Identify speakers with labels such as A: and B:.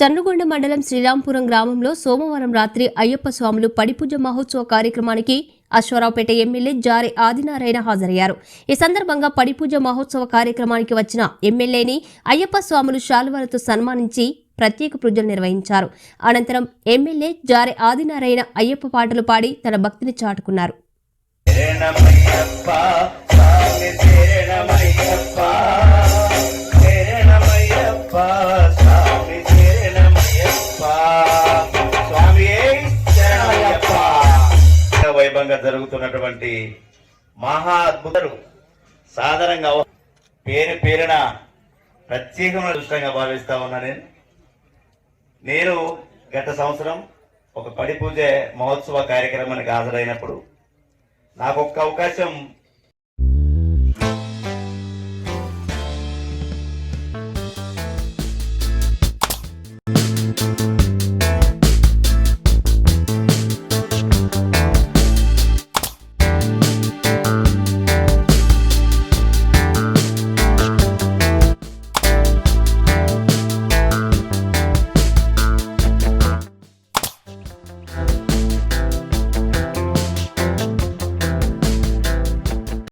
A: చంద్రగొండ మండలం శ్రీరాంపురం గ్రామంలో సోమవారం రాత్రి అయ్యప్ప స్వాములు పడిపూజ మహోత్సవ కార్యక్రమానికి అశ్వరావుపేట ఎమ్మెల్యే జారి ఆదినారాయణ హాజరయ్యారు. ఈ సందర్భంగా పడిపూజ మహోత్సవ కార్యక్రమానికి వచ్చిన ఎమ్మెల్యేని అయ్యప్ప స్వాములు శాలువాలతో సన్మానించి ప్రత్యేక పూజలు నిర్వహించారు. అనంతరం ఎమ్మెల్యే జారి ఆదినారాయణ అయ్యప్ప పాటలు పాడి తన భక్తిని చాటుకున్నారు.
B: శరణమయ్యప్ప సందర్భంగా జరుగుతున్నటువంటి మహా అద్భుతాలు సాధారణంగా పేరు పేరున ప్రత్యేకమైన దృష్టంగా భావిస్తా ఉన్నా నేను. నేను గత సంవత్సరం ఒక పడి పూజ మహోత్సవ కార్యక్రమానికి హాజరైనప్పుడు నాకు ఒక్క అవకాశం